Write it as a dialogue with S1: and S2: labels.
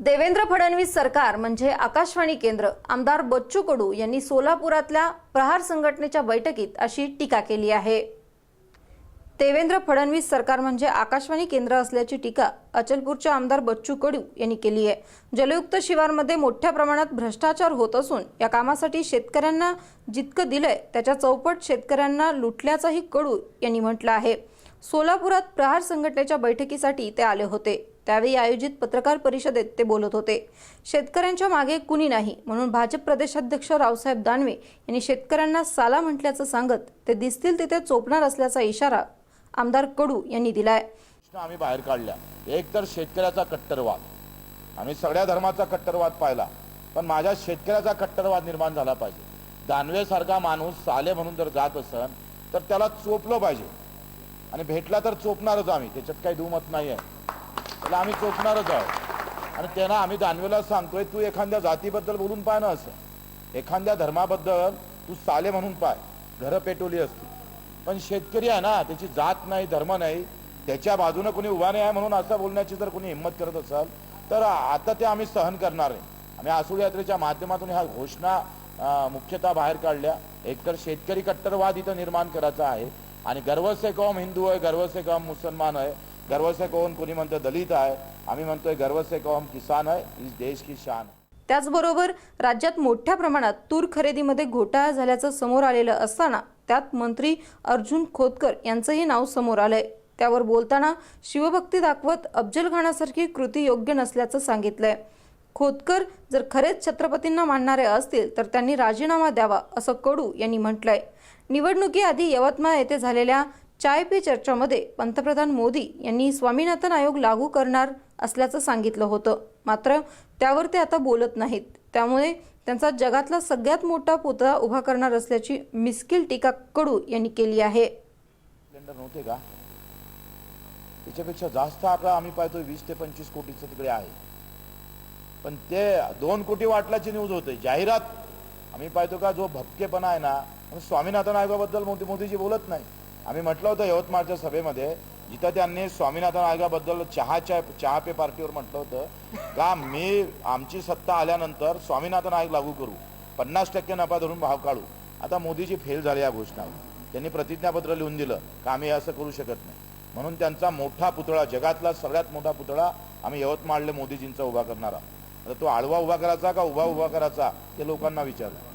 S1: देवेंद्र फडणवीस सरकार म्हणजे आकाशवाणी केंद्र आमदार बच्चू कडू यांनी सोलापुरातल्या प्रहार संघटनेच्या बैठकीत अशी टीका केली आहे. देवेंद्र फडणवीस सरकार म्हणजे आकाशवाणी केंद्र असल्याची टीका अचलपूरचे आमदार बच्चू कडू यांनी केली आहे. जलयुक्त शिवारमध्ये मोठ्या प्रमाणात भ्रष्टाचार होत असून या कामासाठी शेतकऱ्यांना जितकं दिलंय त्याच्या चौपट शेतकऱ्यांना लुटल्याचंही कडू यांनी म्हटलं आहे. सोलापुरात प्रहार संघटनेच्या बैठकीसाठी ते आले होते. त्यावेळी आयोजित पत्रकार परिषदेत ते बोलत होते. शेतकऱ्यांच्या मागे कुणी नाही म्हणून भाजप प्रदेशाध्यक्ष रावसाहेब दानवे यांनी शेतकऱ्यांना साला म्हटल्याचं सांगत ते दिसतील तिथे चोपणार असल्याचा इशारा आमदार कडू यांनी दिलाय.
S2: आम्ही बाहेर काढल्या. एक तर शेतकऱ्याचा कट्टरवाद. आम्ही सगळ्या धर्माचा कट्टरवाद पाहिला पण माझ्या शेतकऱ्याचा कट्टरवाद निर्माण झाला पाहिजे. दानवेसारखा माणूस साले म्हणून जर जात असन तर त्याला चोपलं पाहिजे. आणि भेटला तर चोपणारच आम्ही. त्याच्यात काही दुमत नाही आहे त्याला आम्ही चोपणारच आहोत. आणि त्यांना आम्ही दानवेला सांगतोय तू एखाद्या जातीबद्दल बोलून पाय ना असं. एखाद्या धर्माबद्दल तू साले म्हणून पाय. घरं पेटवली असती. पण शेतकरी आहे ना त्याची जात नाही धर्म नाही. त्याच्या बाजूने कोणी उभा नाही आहे म्हणून असं बोलण्याची जर कोणी हिंमत करत असाल तर आता ते आम्ही सहन करणार आहे. आम्ही आसूड यात्रेच्या माध्यमातून ह्या घोषणा मुख्यतः बाहेर काढल्या. एकतर शेतकरी कट्टरवाद इथं निर्माण करायचा आहे. आणि गर्व से कौम हिंदू आहे गर्व से कौम मुसलमान आहे गर्व से कौम कोणी म्हणतं दलित आहे आम्ही म्हणतोय गर्व से कौम किसान आहे इस देश की शान आहे.
S1: त्याचबरोबर राज्यात मोठ्या प्रमाणात तूर खरेदीमध्ये घोटाळा झाल्याचं समोर आलेलं असताना त्यात मंत्री अर्जुन खोतकर यांचंही नाव समोर आलंय. त्यावर बोलताना शिवभक्ती दाखवत अफजल खानासारखी कृती योग्य नसल्याचं सांगितलंय. खोतकर जर खरेच छत्रपतींना मानणारे असतील तर त्यांनी राजीनामा द्यावा असं कडू यांनी म्हटलंय. निवडणुकीआधी यवतमाळ येथे झालेल्या चाय पे चर्चामध्ये पंतप्रधान मोदी यांनी स्वामीनाथन आयोग लागू करणार असल्याचं सांगितलं होतं. मात्र त्यावर ते आता बोलत नाहीत. त्यामुळे त्यांचा जगातला सगळ्यात मोठा पुतळा उभा करणार असल्याची मिस्किल टीका कडू यांनी केली आहे.
S2: नव्हते का? त्याच्यापेक्षा जास्त आता आम्ही पाहतो वीस ते पंचवीस कोटीचं तिकडे आहे. पण ते दोन कोटी वाटल्याची न्यूज होते. जाहिरात आम्ही पाहतो का जो भपकेपणा आहे ना स्वामीनाथन आयोगाबद्दल मोदी मोदीजी बोलत नाही. आम्ही म्हटलं होतं यवतमाळच्या सभेमध्ये जिथं त्यांनी स्वामीनाथन आयोगाबद्दल चहाच्या चहा पे पार्टीवर म्हटलं होतं का मी आमची सत्ता आल्यानंतर स्वामीनाथन आयोग लागू करू. पन्नास टक्के नफा धरून भाव काढू. आता मोदीजी फेल झाले या घोषणावर. त्यांनी प्रतिज्ञापत्र लिहून दिलं का आम्ही असं करू शकत नाही. म्हणून त्यांचा मोठा पुतळा जगातला सगळ्यात मोठा पुतळा आम्ही यवतमाळले मोदीजींचा उभा करणार आहोत. आता तो आडवा उभा करायचा का उभा उभा करायचा? ते लोकांना विचारलं.